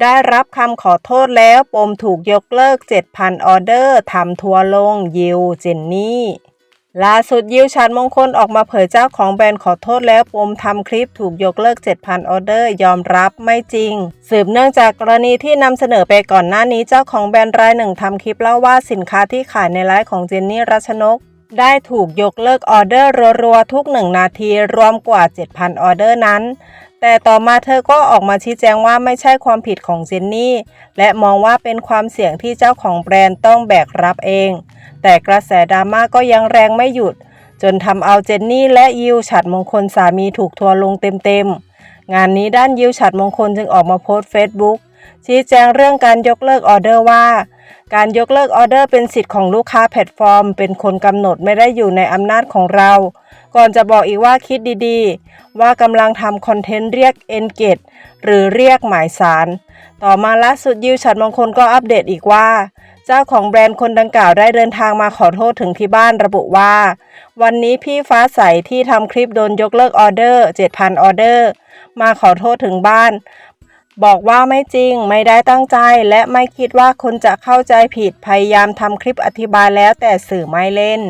ได้รับคำขอโทษแล้วปมถูกยกเลิก 7,000 ออเดอร์ทำทัวร์ลงยิวเจนนี่ล่าสุดยิวชัดมงคลออกมาเผยเจ้าของแบรนด์ขอโทษแล้วปมทำคลิปถูกยกเลิก 7,000 ออเดอร์ ยอมรับไม่จริง สืบเนื่องจากกรณีที่นำเสนอไปก่อนหน้านี้เจ้าของแบรนด์รายหนึ่งทำคลิปเล่าว่าสินค้าที่ขายในไลฟ์ของเจนนี่รัชนก ได้ถูกยกเลิกออเดอร์รัวๆทุกหนึ่งนาทีรวมกว่า 7,000 ออเดอร์นั้น แต่ต่อมาเธอก็ออกมาชี้แจงว่าไม่ใช่ความผิดของเจนนี่ และมองว่าเป็นความเสี่ยงที่เจ้าของแบรนด์ต้องแบกรับเอง แต่กระแสดราม่าก็ยังแรงไม่หยุด จนทำเอาเจนนี่และยิวฉัดมงคลสามีถูกทัวร์ลงเต็มๆ งานนี้ด้านยิวฉัดมงคลจึงออกมาโพสต์เฟซบุ๊ก ชี้แจงเรื่องการยกเลิกออเดอร์ว่า การยกเลิกออเดอร์เป็นสิทธิ์ของลูกค้าแพลตฟอร์ม เป็นคนกำหนดไม่ได้อยู่ในอำนาจของเรา ก่อนจะบอกอีกว่าคิดดีๆ ว่ากำลังทำคอนเทนต์เรียก Engage หรือเรียกหมายสาร ต่อมาล่าสุดยิวฉัดมงคลก็อัปเดตอีกว่าเจ้าของแบรนด์คนดังกล่าวได้เดินทางมาขอโทษถึงที่บ้านระบุว่า วันนี้พี่ฟ้าใสที่ทำคลิปโดนยกเลิกออเดอร์ 7,000 ออเดอร์ มาขอโทษถึงบ้าน บอกว่าไม่จริงไม่ได้ตั้งใจ และไม่คิดว่าคนจะเข้าใจผิดพยายามทำคลิปอธิบายแล้วแต่สื่อไม่เล่น